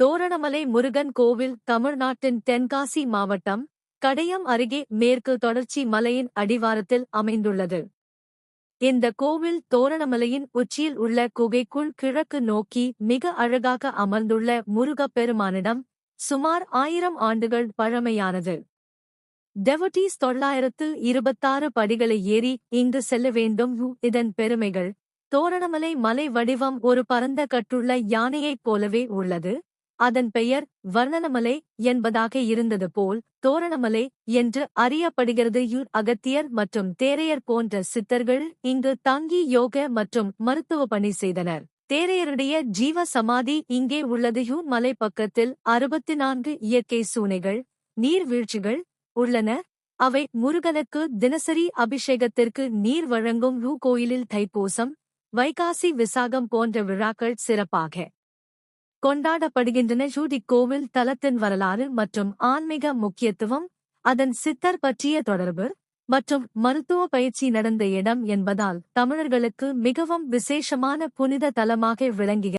தோரணமலை முருகன் கோவில் தமிழ்நாட்டின் தென்காசி மாவட்டம் கடையம் அருகே மேற்கு தொடர்ச்சி மலையின் அடிவாரத்தில் அமைந்துள்ளது. இந்த கோவில் தோரணமலையின் உச்சியில் உள்ள குகைக்குள் கிழக்கு நோக்கி மிக அழகாக அமர்ந்துள்ள முருகப்பெருமானிடம் சுமார் ஆயிரம் ஆண்டுகள் பழமையானது. டெவட்டீஸ் தொள்ளாயிரத்து இருபத்தாறு படிகளை ஏறி இங்கு செல்ல வேண்டும். இதன் பெருமைகள் தோரணமலை மலை வடிவம் ஒரு பரந்த கட்டுள்ள யானையைப் போலவே உள்ளது. அதன் பெயர் வர்ணனமலை என்பதாக இருந்தது போல் தோரணமலை என்று அறியப்படுகிறது. யூர் அகத்தியர் மற்றும் தேரையர் போன்ற சித்தர்கள் இங்கு தங்கி யோக மற்றும் மருத்துவ பணி செய்தனர். தேரையருடைய ஜீவ சமாதி இங்கே உள்ளது. யூ மலை பக்கத்தில் அறுபத்தி நான்கு இயற்கை சூனைகள் நீர்வீழ்ச்சிகள் உள்ளன. அவை முருகனுக்கு தினசரி அபிஷேகத்திற்கு நீர் வழங்கும். ரூ கோயிலில் தைப்பூசம் வைகாசி விசாகம் போன்ற விழாக்கள் சிறப்பாக கொண்டாடப்படுகின்றன. ஜூடி கோவில் தலத்தின் வரலாறு மற்றும் ஆன்மீக முக்கியத்துவம் அதன் சித்தர் பற்றிய தொடர்பு மற்றும் மருத்துவ பயிற்சி நடந்த இடம் என்பதால் தமிழர்களுக்கு மிகவும் விசேஷமான புனித தலமாக விளங்குகிறது.